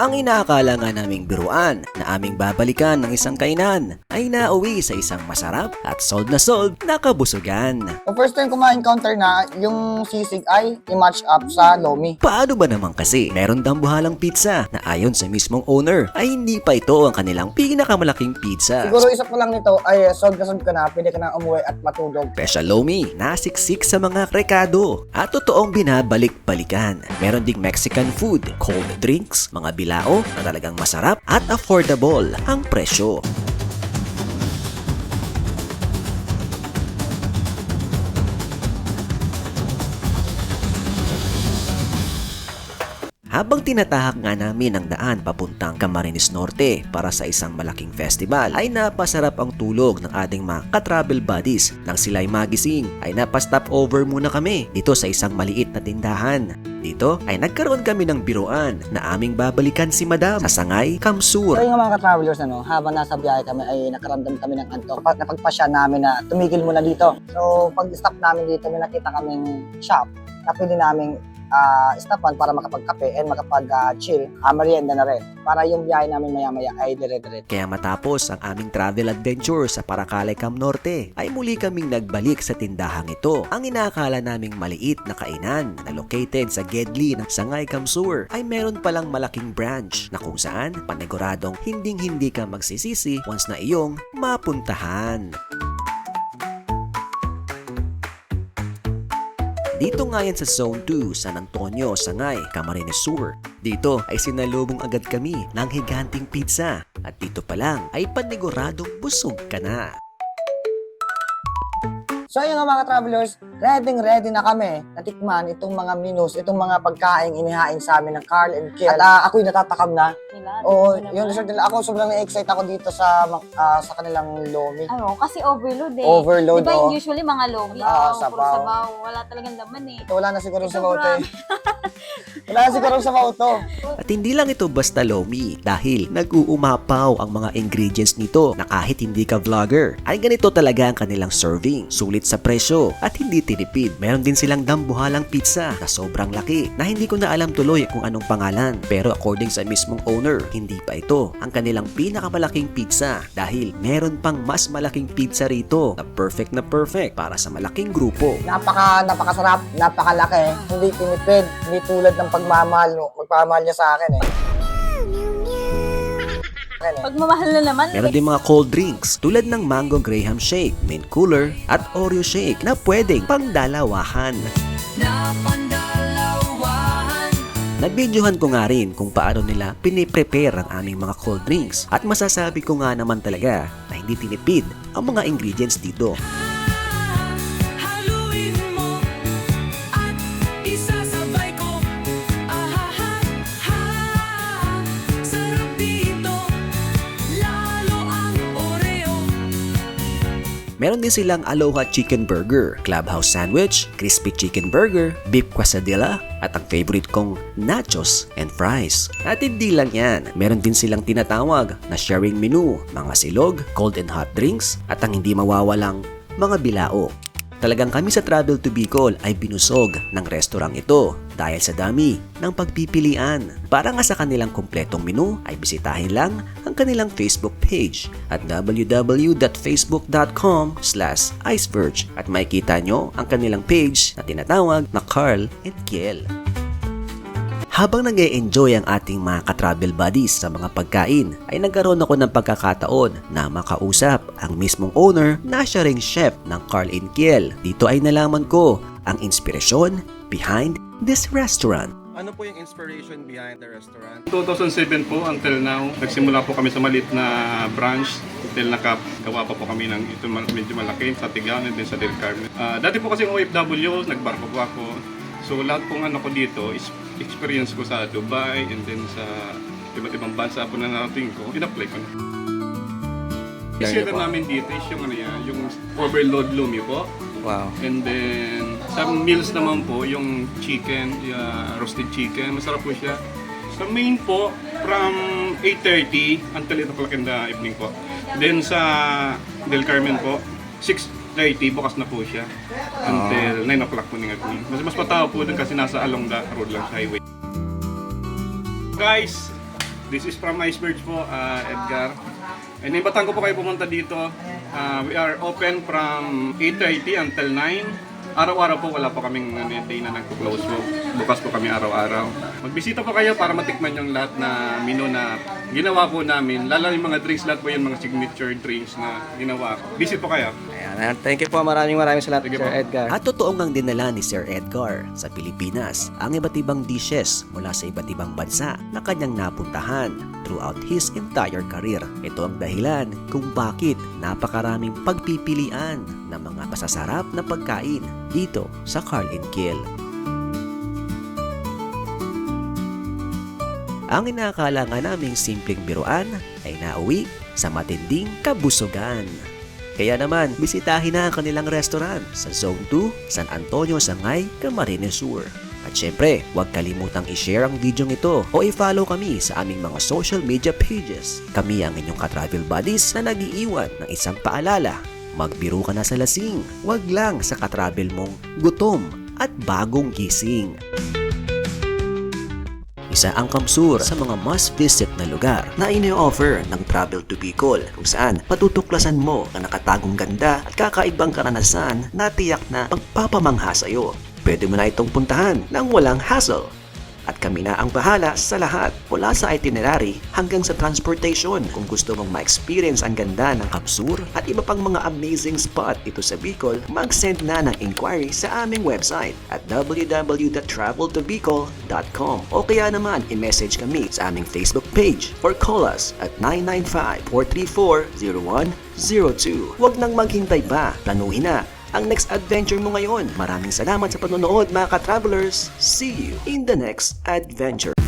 Ang inaakala nga naming biruan na aming babalikan ng isang kainan ay nauwi sa isang masarap at sold na sold na kabusugan. Yung first time ko ma-encounter na yung sisig ay i-match up sa lomi. Paano ba naman kasi meron dambuhalang pizza na ayon sa mismong owner ay hindi pa ito ang kanilang pinakamalaking pizza. Siguro isa pa lang nito ay sold na sold ka na, pwede ka na umuwi at matulog. Special Lomi, nasiksik sa mga rekado at totoong binabalik-balikan. Meron ding Mexican food, cold drinks, mga bilao na talagang masarap at affordable ang presyo. Habang tinatahak nga namin ang daan papuntang Camarines Norte para sa isang malaking festival, ay napasarap ang tulog ng ating mga ka-travel buddies nang sila'y magising ay napastop over muna kami dito sa isang maliit na tindahan. Dito ay nagkaroon kami ng biruan na aming babalikan si Madam sa Sangay, Kamsur. So yung mga ka-travelers, ano, habang nasa biyahe kami ay nakaramdam kami ng antok. Pag napagpasya namin na tumigil muna dito. So pag stop namin dito, may nakita kaming shop na pwede naming ah, stopan para makapagkape and makapag-chill. Ah, merienda na rin. Para yung biyahe namin maya-maya ay dire-dire. Kaya matapos ang aming travel adventure sa Paracale Cam Norte, ay muli kaming nagbalik sa tindahang ito. Ang inaakala naming maliit na kainan na located sa Gedli ng Sangay Kamsur ay meron palang malaking branch na kung saan paniguradong hinding-hindi ka magsisisi once na iyong mapuntahan. Dito nga yan sa Zone 2, San Antonio, Sangay, Camarines Sur. Dito ay sinalubong agad kami ng higanting pizza. At dito pa lang ay paniguradong busog ka na. So ayun nga mga travelers, ready ready na kami natikman itong mga menus, itong mga pagkain inihain sa amin ng Carl and Kiel. At ah, ako'y natatakam na. nila. Oo, naman? result nila. Ako sobrang na-excite ako dito sa ah, sa kanilang lomi. Ano, kasi overload eh. Overload, Di ba oo. usually mga lomi? Ah, Oo, sabaw. Puro sabaw. Wala talagang laman eh. Wala na siguro sa Ito, bauto eh. Wala na siguro sa bauto. At hindi lang ito basta lomi dahil nag-uumapaw ang mga ingredients nito na kahit hindi ka vlogger ay ganito talaga ang kanilang serving. Sulit sa presyo at hindi tinipid. Meron din silang dambuhalang pizza na sobrang laki na hindi ko na alam tuloy kung anong pangalan. Pero according sa mismong owner, hindi pa ito ang kanilang pinakamalaking pizza dahil meron pang mas malaking pizza rito na perfect na perfect para sa malaking grupo. Napaka, napakasarap, napakalaki. Hindi tinipid, hindi tulad ng pagmamahal. no? Magpamahal niya sa akin eh. Pagmamahal na naman. Meron din mga cold drinks tulad ng Mango Graham Shake, Mint Cooler at Oreo Shake na pwedeng pangdalawahan. Nabidyohan ko nga rin kung paano nila piniprepare ang aming mga cold drinks at masasabi ko nga naman talaga na hindi tinipid ang mga ingredients dito. Haluin Meron din silang Aloha Chicken Burger, Clubhouse Sandwich, Crispy Chicken Burger, Beef Quesadilla, at ang favorite kong nachos and fries. At hindi lang yan, meron din silang tinatawag na sharing menu, mga silog, cold and hot drinks, at ang hindi mawawalang mga bilao. Talagang kami sa Travel to Bicol ay binusog ng restaurant ito dahil sa dami ng pagpipilian. Para nga sa kanilang kompletong menu ay bisitahin lang ang kanilang Facebook page at www.facebook.com slash at makikita nyo ang kanilang page na tinatawag na Carl and Kiel. Habang nag enjoy ang ating mga ka-travel buddies sa mga pagkain, ay nagkaroon ako ng pagkakataon na makausap ang mismong owner na siya ring chef ng Carl and Kiel. Dito ay nalaman ko ang inspirasyon behind this restaurant. Ano po yung inspiration behind the restaurant? 2007 po until now, nagsimula po kami sa maliit na branch until nakagawa pa po kami ng ito medyo malaki sa Tigaon and then sa Del Carmen. Ah, dati po kasi OFW, nagbarko po ako. So lahat pong ano ko dito is experience ko sa Dubai and then sa iba't ibang bansa po na narating ko, in-apply ko na. Isira namin dito is yung ano yan, yung overload lumi po. Wow. And then, sa meals naman po, yung chicken, yung roasted chicken, masarap po siya. Sa main po, from 8.30 until 8 o'clock in the evening po. Then sa Del Carmen po, 6.30, bukas na po siya. Until 9 o'clock po ng evening. Mas, mas matao po dun kasi nasa along the road lang sa highway. Guys, This is from Icebergs po, uh, Edgar. And ibatan ko po kayo pumunta dito. Uh, we are open from 8.30 until 9. Araw-araw po wala po kaming ano, day na nagpo-close po. Bukas po kami araw-araw. Magbisita po kayo para matikman yung lahat na menu na ginawa po namin. Lalo yung mga drinks, lahat po yung mga signature drinks na ginawa ko. Visit po kayo. Ayan, thank you po. Maraming maraming salamat, Sige Sir po. Edgar. At totoo ngang dinala ni Sir Edgar sa Pilipinas ang iba't ibang dishes mula sa iba't ibang bansa na kanyang napuntahan throughout his entire career. Ito ang dahilan kung bakit napakaraming pagpipilian ng mga masasarap na pagkain dito sa Carl and Kill. Ang inakala nga naming simpleng biruan ay nauwi sa matinding kabusugan. Kaya naman, bisitahin na ang kanilang restaurant sa Zone 2, San Antonio, Sangay, Camarines Sur. At syempre, huwag kalimutang i-share ang video ito o i-follow kami sa aming mga social media pages. Kami ang inyong ka-travel buddies na nag-iiwan ng isang paalala. Magbiro ka na sa lasing, wag lang sa ka-travel mong gutom at bagong gising. Isa ang Kamsur sa mga must-visit na lugar na ini-offer ng Travel to Bicol kung saan patutuklasan mo ang nakatagong ganda at kakaibang karanasan na tiyak na magpapamangha sa iyo. Pwede mo na itong puntahan nang walang hassle. At kami na ang bahala sa lahat mula sa itinerary hanggang sa transportation. Kung gusto mong ma-experience ang ganda ng Kamsur at iba pang mga amazing spot ito sa Bicol, mag-send na ng inquiry sa aming website at www.traveltobicol.com o kaya naman i-message kami sa aming Facebook page or call us at 995-434-0102. Huwag nang maghintay pa, planuhin na ang next adventure mo ngayon. Maraming salamat sa panonood mga ka-travelers. See you in the next adventure.